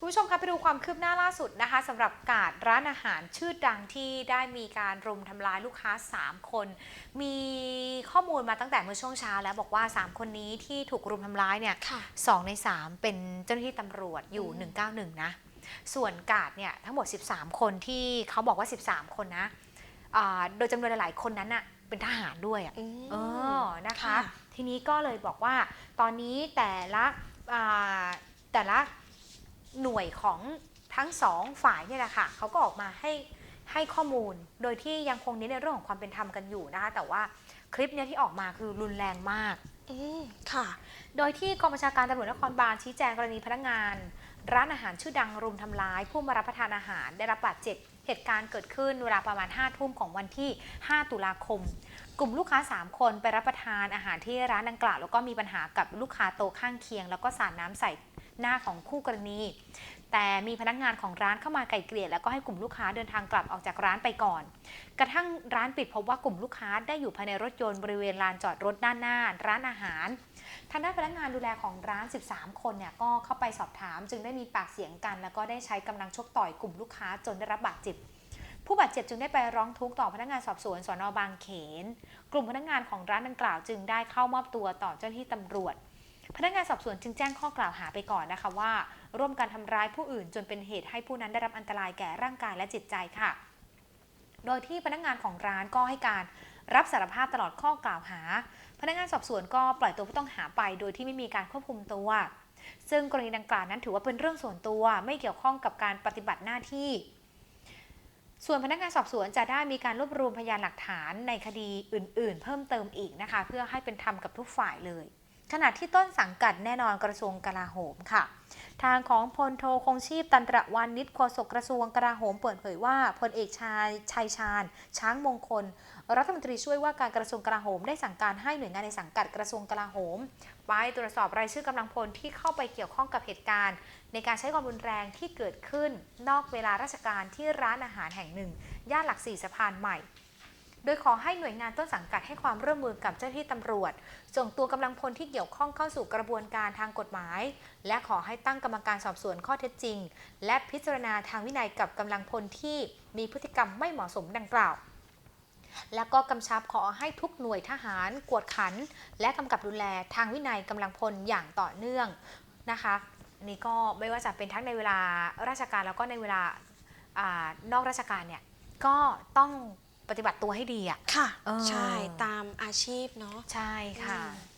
คุณผู้ชมคะไปดูความคืบหน้าล่าสุดนะคะสำหรับกาดร้านอาหารชื่อดังที่ได้มีการรุมทำร้ายลูกค้า 3 คน มีข้อมูลมาตั้งแต่เมื่อช่วงเช้าแล้วบอกว่า 3 คนนี้ที่ถูกรุมทำร้ายเนี่ยค่ะสองใน 3 เป็นเจ้าหน้าที่ตำรวจอยู่อืม191 นะ ส่วนกาดเนี่ยทั้งหมด 13 คนที่เขาบอกว่า 13 คนนะอ่าโดยจำนวนหลาย ๆ คนนั้นน่ะเป็นทหารด้วยอะอืมเออนะคะค่ะทีนี้ก็เลยบอกว่าตอนนี้แต่ละอ่าแต่ละ หน่วยของทั้งสองฝ่ายเนี่ยแหละค่ะเขาก็ออกมาให้ให้ข้อมูล โดยที่ยังคงเน้นในเรื่องของความเป็นธรรมกันอยู่นะคะแต่ว่าคลิปเนี้ยที่ออกมาคือรุนแรงมาก อืมค่ะ โดยที่กองบัญชาการตำรวจนครบาลชี้แจงกรณีพนักงาน ร้านอาหารชื่อดังรุมทำร้าย ผู้มารับประทานอาหารได้รับบาดเจ็บเหตุการณ์เกิดขึ้นเวลาประมาณ 5 ทุ่มของวันที่ 5 ตุลาคม กลุ่มลูกค้า 3 คนไปรับประทานอาหารที่ร้านดังกล่าว แล้วก็มีปัญหากับลูกค้าโตะข้างเคียง แล้วก็สาดน้ำใส่ หน้าของคู่กรณี แต่มีพนักงานของร้านเข้ามาไกลเกลี่ยแล้วก็ให้กลุ่มลูกค้าเดินทางกลับออกจากร้านไปก่อน กระทั่งร้านปิดพบว่ากลุ่มลูกค้าได้อยู่ภายในรถยนต์บริเวณลานจอดรถด้านหน้า ร้านอาหารทางด้านพนักงานดูแลของร้าน 13 คนเนี่ยก็เข้าไปสอบถาม จึงได้มีปากเสียงกัน แล้วก็ได้ใช้กำลังชกต่อยกลุ่มลูกค้าจนได้รับบาดเจ็บผู้บาดเจ็บจึงได้ไปร้องทุกข์ต่อพนักงานสอบสวนสอนอบางเขน กลุ่มพนักงานของร้านดังกล่าวจึงได้เข้ามอบตัวต่อเจ้าหน้าที่ตำรวจ พนักงานสอบสวนจึงแจ้งข้อกล่าวหาไปก่อนนะคะว่า ร่วมกันทำร้ายผู้อื่นจนเป็นเหตุให้ผู้นั้นได้รับอันตรายแก่ร่างกายและจิตใจค่ะ โดยที่พนักงานของร้านก็ให้การรับสารภาพตลอดข้อกล่าวหา พนักงานสอบสวนก็ปล่อยตัวผู้ต้องหาไป โดยที่ไม่มีการควบคุมตัว ซึ่งกรณีดังกล่าวนั้นถือว่าเป็นเรื่องส่วนตัว ไม่เกี่ยวข้องกับการปฏิบัติหน้าที่ ส่วนพนักงานสอบสวนจะได้มีการรวบรวมพยานหลักฐานในคดีอื่น ๆ เพิ่มเติมอีกนะคะ เพื่อให้เป็นธรรมกับทุกฝ่ายเลย ขณะที่ต้นสังกัดแน่นอนกระทรวงกลาโหมค่ะ ทางของพลโทคงชีพตันตระวันนิตโฆษกกระทรวงกลาโหมเปิดเผยว่าพลเอกชายชัยชาญ ช้างมงคล รัฐมนตรีช่วยว่าการกระทรวงกลาโหมได้สั่งการให้หน่วยงานในสังกัดกระทรวงกลาโหม ไปตรวจสอบรายชื่อกำลังพลที่เข้าไปเกี่ยวข้องกับเหตุการณ์ ในการใช้ความรุนแรงที่เกิดขึ้น นอกเวลาราชการที่ร้านอาหารแห่งหนึ่ง ย่านหลักสี่สะพานใหม่ โดยขอให้หน่วยงานต้นสังกัดให้ความร่วมมือกับเจ้าหน้าที่ตำรวจ ส่งตัวกำลังพลที่เกี่ยวข้องเข้าสู่กระบวนการทางกฎหมาย และขอให้ตั้งกรรมการสอบสวนข้อเท็จจริง และพิจารณาทางวินัยกับกำลังพลที่มีพฤติกรรมไม่เหมาะสมดังกล่าวแล้วก็กำชับขอให้ทุกหน่วยทหารกวดขัน และกำกับดูแลทางวินัยกำลังพลอย่างต่อเนื่องนะคะนี่ก็ไม่ว่าจะเป็นทั้งในเวลาราชการแล้วก็ในเวลาอานอกราชการเนี่ยก็ต้อง ปฏิบัติตัวให้ดีอะค่ะ เออ ใช่ตามอาชีพเนาะ ใช่ค่ะ อืม